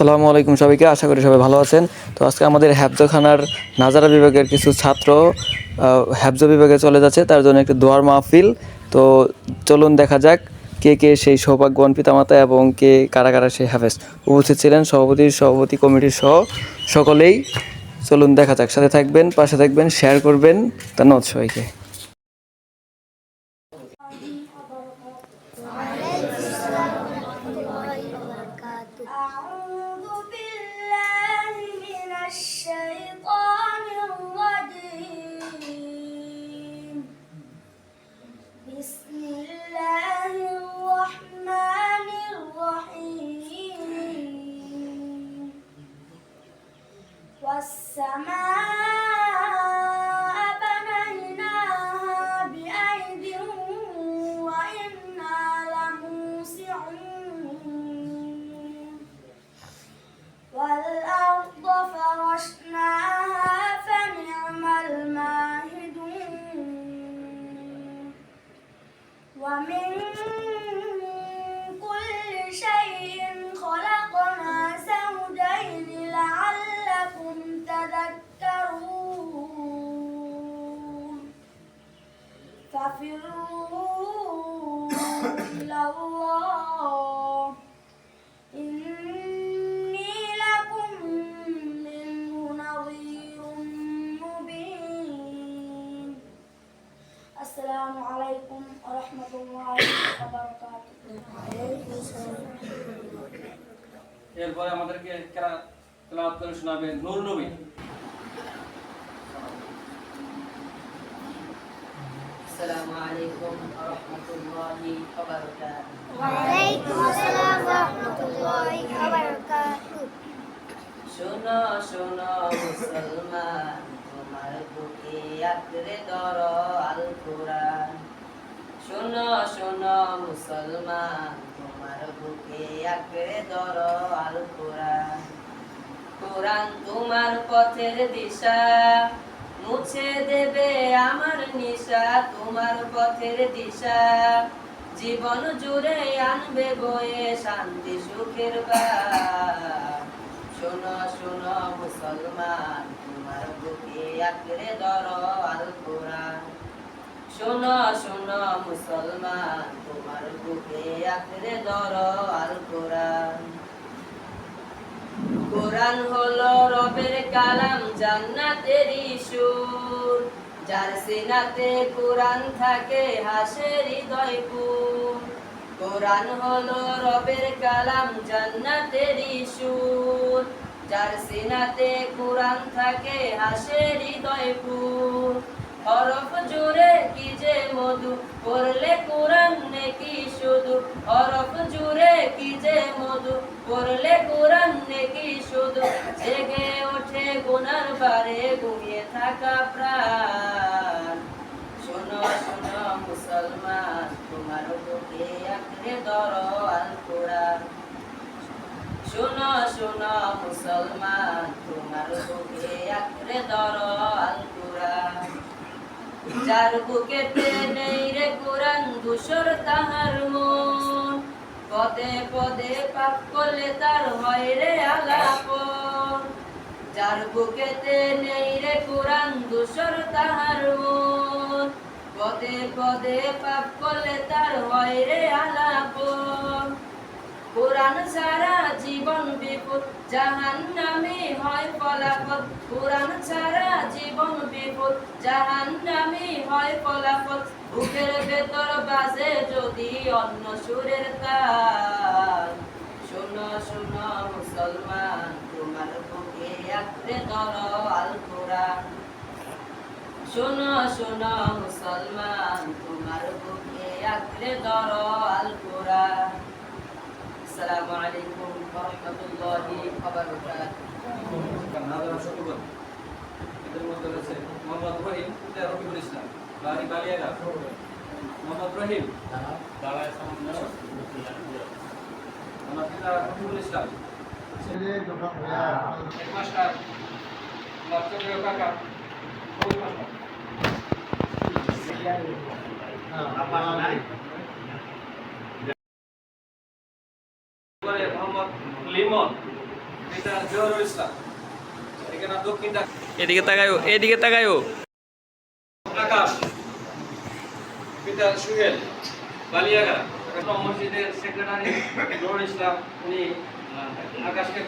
আসসালামু আলাইকুম সবাইকে আশা করি সবাই ভালো আছেন। তো আজকে আমাদের হ্যাবজখানার নাজারা বিভাগের কিছু ছাত্র আহ, হ্যাবজ বিভাগে চলে যাচ্ছে তার জন্য একটি দোয়ার মাহফিল। তো চলুন দেখা যাক কে কে সেই সৌভাগ্যবান পিতামাতা এবং কে কারা কারা সেই হাফেজ উপস্থিত ছিলেন সভাপতি সভাপতি কমিটির সহ সকলেই। চলুন দেখা যাক সাথে থাকবেন পাশে থাকবেন শেয়ার করবেন। ধন্যবাদ সবাইকে। والسماء ففروا إلى الله إني لكم منه نظير مبين السلام عليكم ورحمة الله وبركاته وعليكم السلام এরপরে আমাদেরকে কেরা তেলাওয়াত করে শোনাবেন নূর নবী আসসালামু আলাইকুম মুসলমান তোমার বুকে আঁকড়ে ধরো আল কোরআন শোনো শোনো মুসলমান তোমার বুকে আঁকড়ে ধরো আল কোরআন কোরআন তোমার পথের দিশা মুছে দেবে আমার নিশা, তোমার পথের দিশা। জীবন জুড়ে আনবে বয়ে শান্তি, সুখের বা শোনো শোনো মুসলমান, তোমার বুকে আঁকড়ে ধরো আল কোরআন। শোনো শোনো মুসলমান, তোমার বুকে আঁকড়ে ধরো আল কোরআন। কোরআন হলো রবের কালাম জান্নাতেরই সুর যার সিনাতে কোরআন থাকে হাসে হৃদয় পুর। কোরআন হলো রবের কালাম জান্নাতেরই সুর যার সিনাতে কোরআন থাকে হাসে হৃদয় পুর। হরফ জুড়ে কি যে মধু, পড়লে কোরআন নেকি শুধু। হরফ জুড়ে কি যে মধু, পড়লে কোরআন নেকি শুধু। জেগে ওঠে গুনার বারে, ঘুমিয়ে থাকা প্রাণ। শোনো শোনো মুসলমান, তোমার বুকে আঁকড়ে ধরো আল কোরআন। শোনো শোনো মুসলমান, তোমার বুকে আঁকড়ে ধরো আল কোরআন। যার বুকেতে নেই রে কোরআন ধূসর তাহার মন। পদে পদে পাপ করলে তার হয় রে আলাপন। যার বুকেতে নেই রে কোরআন ধূসর তাহার মন। পদে পদে পাপ করলে তার হয় রে আলাপন। কোরআন ছাড়া জীবন বিপদ জাহান নামে হয় ফলাফল। কোরআন ছাড়া জীবন বিপদ জাহান নামে হয় ফলাফল। বুকের ভেতর বাজে যদি অন্য সুরের তাল। শোনো শোনো, মুসলমান, তোমার বুকে আঁকড়ে ধরো আল কোরআন শোনো শোনো, মুসলমান, তোমার বুকে আঁকড়ে ধরো আল কোরআন আসসালামু আলাইকুম ওয়া রাহমাতুল্লাহি ওয়া বারাকাতুহু এদের মধ্যে রয়েছে মোহাম্মদ রহিম পিতা রফিকুল ইসলাম বাড়ি বালিয়াঘাট মোহাম্মদ রহিম আমার পিতা রফিকুল ইসলাম। হেডমাস্টার আমার কাকা রবি মাস্টার করে মোহাম্মদ লিমন তিনটা এদিকে তাকায়ও এদিকে তাকায়ও। আকাশ পিতা সুহেল বালিয়াগা। মসজিদের সেক্রেটারি নুরুল ইসলাম উনি আকাশকে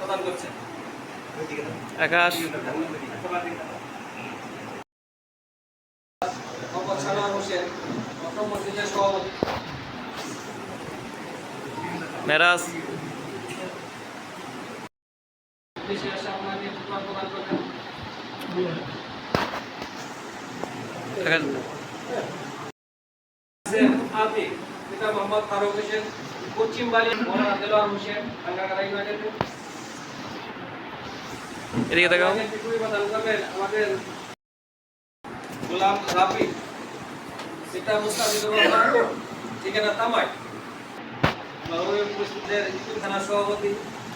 প্রদান করছেন। আকাশ। মোহাম্মদ সানোয়ার হোসেন প্রথম মসজিদের সভাপতি। মেরাজ দেশে এসে আপনাকে কোরআন প্রদান করবেন আকাশ আছেন আতিক পিতা মোহাম্মদ ফারুক হোসেন পশ্চিম বালি মৌলানা দেলোয়ার হোসেন টাঙ্গাগাড়া ইউনাইটেড। এদিকে তাকাও আমাদের খুবই প্রদান করবেন আমাদের গোলাম রাফি পিতা মুস্তাফিজুর রহমান ঠিকানা তামাই। সভাপতি।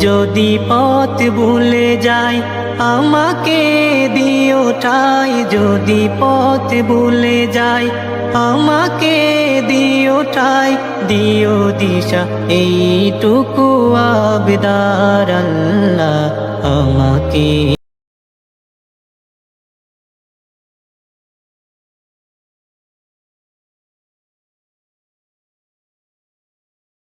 যদি পথ ভুলে যাই, আমাকে দিও ঠাই। যদি পথ ভুলে যাই, আমাকে দিও ঠাই। দিও দিশা, এইটুকু আবদার আল্লাহ আমাকে।